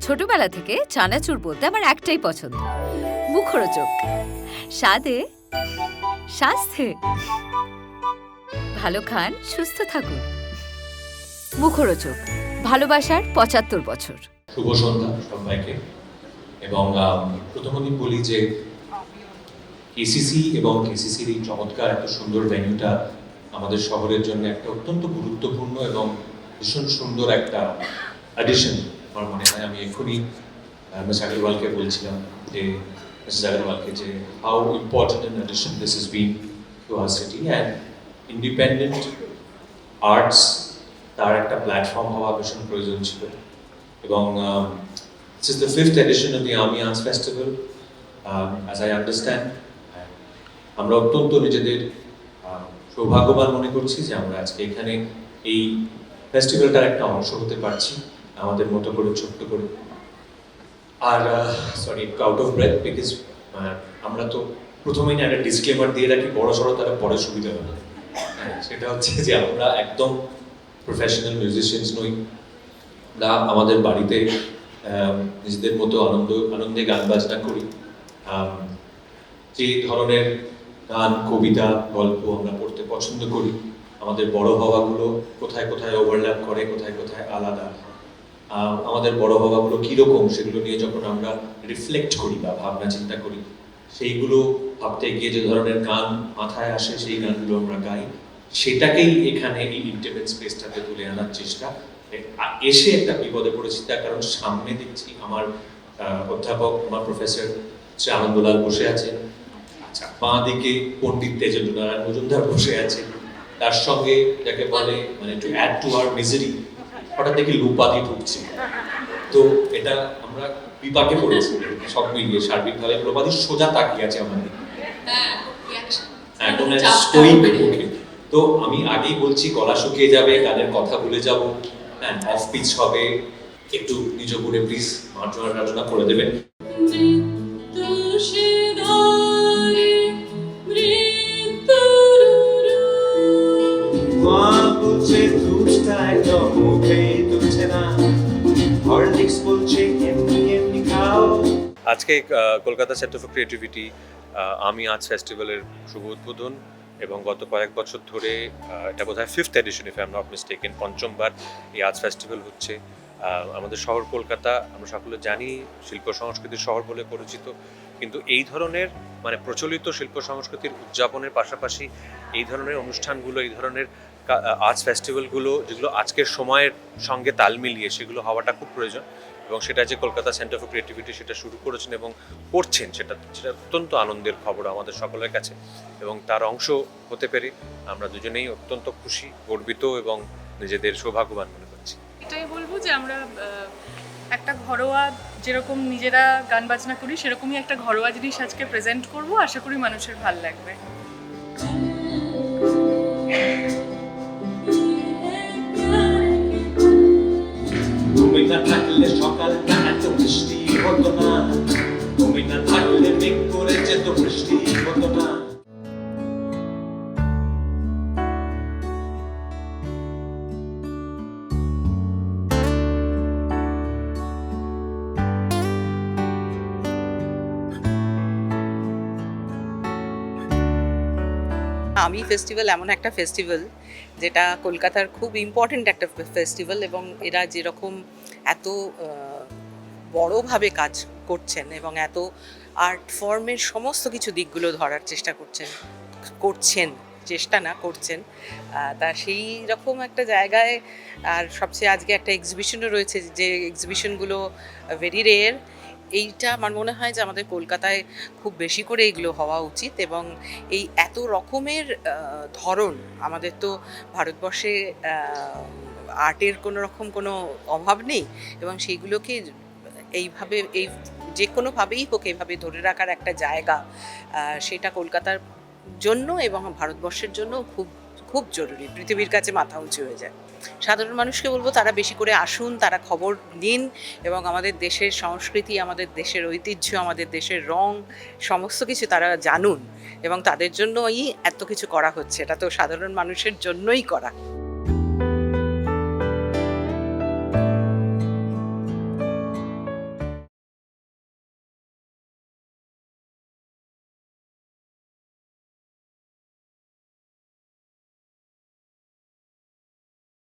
ছোটবেলা থেকে চানাচুর বলতে আমার একটাই পছন্দ। মুখরোচক। স্বাদে, স্বাস্থ্যে। ভালো খান, সুস্থ থাকুন। মুখরোচক। ভালোবাসার পঁচাত্তর বছর। শুভ সন্ধ্যা সবাইকে। এবং প্রথমত বলি যে কেসিসি এবং কেসিসির এই চমৎকার এত সুন্দর ভেন্যুটা আমাদের শহরের জন্য একটা অত্যন্ত গুরুত্বপূর্ণ এবং ভীষণ সুন্দর একটা অ্যাডিশন আমার মনে হয় আমি এক্ষুনি মিস আগরওয়ালকে বলছিলাম যে মিসেস আগরওয়ালকে যে how important an addition this is been to our city and independent arts তার একটা প্ল্যাটফর্ম হওয়া ভীষণ প্রয়োজন ছিল এবং um, this is the edition the Army Arts Festival. Um, as I understand, আমরা অত্যন্ত নিজেদের সৌভাগ্যবান মনে করছি যে আমরা আজকে এখানে এই ফেস্টিভ্যালটার একটা অংশ হতে পারছি আমাদের মতো করে ছোট্ট করে। আর sorry out of breath because আমরা তো প্রথমেই না একটা ডিসক্লেমার দিয়ে রাখি বড় সড়ো তারা পরে সুবিধা হবে। হ্যাঁ, সেটা হচ্ছে যে আমরা একদম প্রফেশনাল মিউজিশিয়ানস নই। আমরা আমাদের বাড়িতে নিজেদের মতো আনন্দ আনন্দে গান বাজনা করি। যে ধরনের গান কবিতা গল্প আমরা পড়তে পছন্দ করি। আমাদের বড় হওয়াগুলো কোথায় কোথায় ওভারল্যাপ করে কোথায় কোথায় আলাদা। আমাদের বড় হওয়াগুলো কীরকম, সেগুলো নিয়ে যখন আমরা রিফ্লেক্ট করি বা ভাবনা চিন্তা করি, সেইগুলো ভাবতে গিয়ে যে ধরনের গান মাথায় আসে, সেই গানগুলো আমরা গাই। সেটাকেই এখানে এই ইন্টিমেট স্পেসটাতে তুলে আনার চেষ্টা। এসে একটা বিপদে পড়েছি, তার কারণ সামনে দেখছি আমার অধ্যাপক, আমার প্রফেসর শ্রী আনন্দলাল বসে আছেন আচ্ছা বাঁ দিকে পণ্ডিত তেজেন্দ্র নারায়ণ মজুমদার বসে আছেন তার সঙ্গে যাকে বলে মানে to add to our misery হঠাৎ দেখি লুপাদি ঢুকছে। তো এটা আমরা বিপাকে পড়েছি সব মিলিয়ে সার্বিকভাবে প্রবাদী সোজা তাকিয়ে আছে আমার দিকে একদম স্টোইক মুখে। তো আমি আগেই বলছি গলা শুকিয়ে যাবে গানের কথা ভুলে যাব। হ্যাঁ অফ পিচ হবে। একটু নিজ গুণে প্লিজ মার্জনা টার্জনা করে দেবেন। মা আজকে কলকাতা সেন্টার ফর ক্রিয়েটিভিটি আমি আর্টস ফেস্টিভ্যালের শুভ উদ্বোধন এবং গত কয়েক বছর ধরে এটা বোধহয় fifth edition if I am not পঞ্চমবার এই আর্টস ফেস্টিভ্যাল হচ্ছে। আমাদের শহর কলকাতা, আমরা সকলে জানি, শিল্প সংস্কৃতির শহর বলে পরিচিত, কিন্তু এই ধরনের মানে প্রচলিত শিল্প সংস্কৃতির উদযাপনের পাশাপাশি এই ধরনের অনুষ্ঠানগুলো, এই ধরনের আর্টস ফেস্টিভ্যালগুলো যেগুলো আজকের সময়ের সঙ্গে তাল মিলিয়ে সেগুলো হওয়াটা খুব প্রয়োজন এবং সেটা যে কলকাতা সেন্টার ফর ক্রিয়েটিভিটি সেটা শুরু করেছেন এবং করছেন সেটা সেটা অত্যন্ত আনন্দের খবর আমাদের সকলের কাছে এবং তার অংশ হতে পেরে আমরা দুজনেই অত্যন্ত খুশি, গর্বিত এবং নিজেদের সৌভাগ্যবান মনে করছি। এটাই বলব যে আমরা একটা ঘরোয়া যেরকম নিজেরা গান বাজনা করি, সেরকমই একটা ঘরোয়া জিনিস আজকে প্রেজেন্ট করব। আশা করি মানুষের ভালো লাগবে। সকালটা এত বৃষ্টি হতো না। তুমি না থাকলে মেঘ করে যেত বৃষ্টি হতো না। আমি ফেস্টিভ্যাল এমন একটা ফেস্টিভ্যাল যেটা কলকাতার খুব ইম্পর্ট্যান্ট একটা ফেস্টিভ্যাল এবং এরা যেরকম এত বড়োভাবে কাজ করছেন এবং এত আর্ট ফর্মের সমস্ত কিছু দিকগুলো ধরার চেষ্টা করছেন করছেন, চেষ্টা না করছেন তা সেই রকম একটা জায়গায়, আর সবচেয়ে আজকে একটা এক্সিবিশনও রয়েছে যে এক্সিবিশনগুলো ভেরি রেয়ার এইটা আমার মনে হয় যে আমাদের কলকাতায় খুব বেশি করে এগুলো হওয়া উচিত এবং এই এত রকমের ধরন আমাদের তো ভারতবর্ষে আর্টের কোনো রকম কোনো অভাব নেই এবং সেইগুলোকে এইভাবে, এই যে কোনোভাবেই হোক এইভাবে ধরে রাখার একটা জায়গা সেটা কলকাতার জন্য এবং ভারতবর্ষের জন্য খুব খুব জরুরি। পৃথিবীর কাছে মাথা উঁচু হয়ে যায়। সাধারণ মানুষকে বলব তারা বেশি করে আসুন, তারা খবর নিন এবং আমাদের দেশের সংস্কৃতি, আমাদের দেশের ঐতিহ্য, আমাদের দেশের রং, সমস্ত কিছু তারা জানুন এবং তাদের জন্যই এত কিছু করা হচ্ছে। এটা তো সাধারণ মানুষের জন্যই করা।